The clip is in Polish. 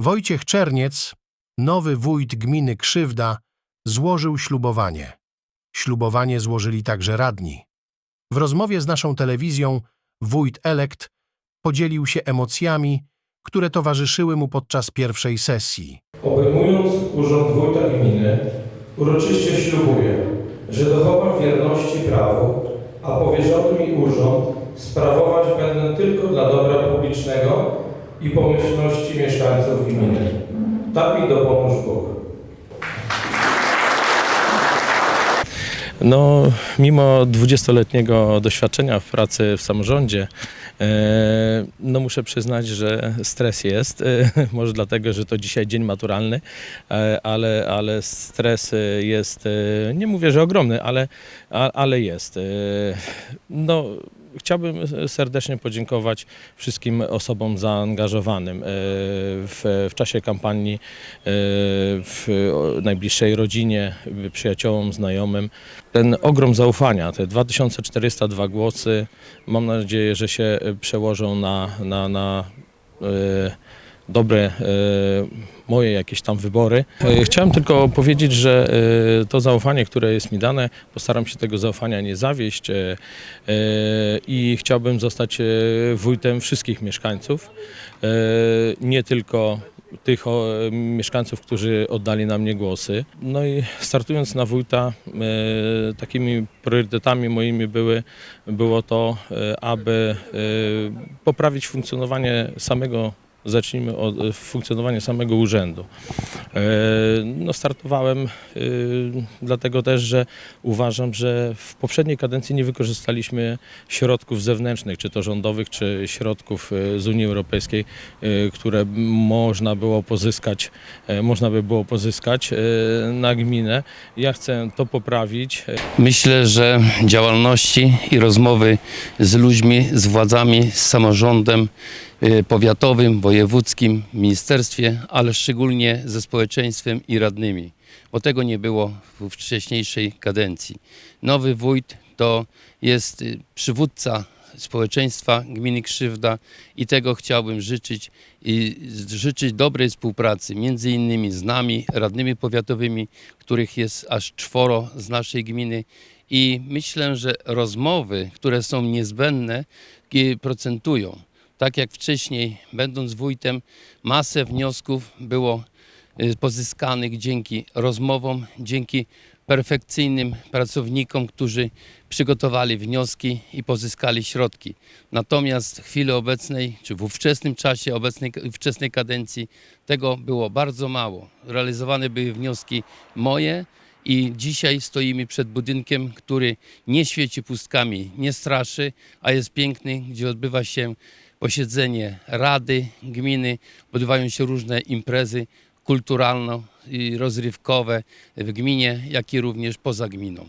Wojciech Czerniec, nowy wójt gminy Krzywda, złożył ślubowanie. Ślubowanie złożyli także radni. W rozmowie z naszą telewizją wójt elekt podzielił się emocjami, które towarzyszyły mu podczas pierwszej sesji. Obejmując urząd wójta gminy, uroczyście ślubuję, że dochowam wierności prawu, a powierzony mi urząd sprawować będę tylko dla dobra publicznego i pomyślności mieszkańców gminy. Tak mi dopomóż Bóg. No, mimo 20-letniego doświadczenia w pracy w samorządzie, e, no muszę przyznać, że stres jest. Może dlatego, że to dzisiaj dzień maturalny, e, ale, ale stres jest, e, nie mówię, że ogromny, ale, ale jest. No, chciałbym serdecznie podziękować wszystkim osobom zaangażowanym e, w, w czasie kampanii, e, w najbliższej rodzinie, przyjaciołom, znajomym. Ten ogrom zaufania, te 2402 głosy, mam nadzieję, że się e, przełożą na, na, na dobre e, moje jakieś tam wybory. E, Chciałem tylko powiedzieć, że e, to zaufanie, które jest mi dane, postaram się tego zaufania nie zawieść i chciałbym zostać wójtem wszystkich mieszkańców, nie tylko tych mieszkańców, którzy oddali na mnie głosy. No i startując na wójta, takimi priorytetami moimi były, było to, aby poprawić funkcjonowanie samego Zacznijmy od e, funkcjonowania samego urzędu. E, No, startowałem e, dlatego też, że uważam, że w poprzedniej kadencji nie wykorzystaliśmy środków zewnętrznych, czy to rządowych, czy środków z Unii Europejskiej, które można było pozyskać, można by było pozyskać na gminę. Ja chcę to poprawić. Myślę, że działalności i rozmowy z ludźmi, z władzami, z samorządem powiatowym, wojewódzkim, ministerstwie, ale szczególnie ze społeczeństwem i radnymi, bo tego nie było w wcześniejszej kadencji. Nowy wójt to jest y, przywódca społeczeństwa gminy Krzywda i tego chciałbym życzyć i życzyć dobrej współpracy między innymi z nami, radnymi powiatowymi, których jest aż czworo z naszej gminy i myślę, że rozmowy, które są niezbędne, i procentują. Tak jak wcześniej, będąc wójtem, masę wniosków było y, pozyskanych dzięki rozmowom, dzięki perfekcyjnym pracownikom, którzy przygotowali wnioski i pozyskali środki. Natomiast w chwili obecnej, czy w ówczesnym czasie obecnej, wczesnej kadencji, tego było bardzo mało. Realizowane były wnioski moje i dzisiaj stoimy przed budynkiem, który nie świeci pustkami, nie straszy, a jest piękny, gdzie odbywa się posiedzenie Rady Gminy, odbywają się różne imprezy kulturalno i rozrywkowe w gminie, jak i również poza gminą.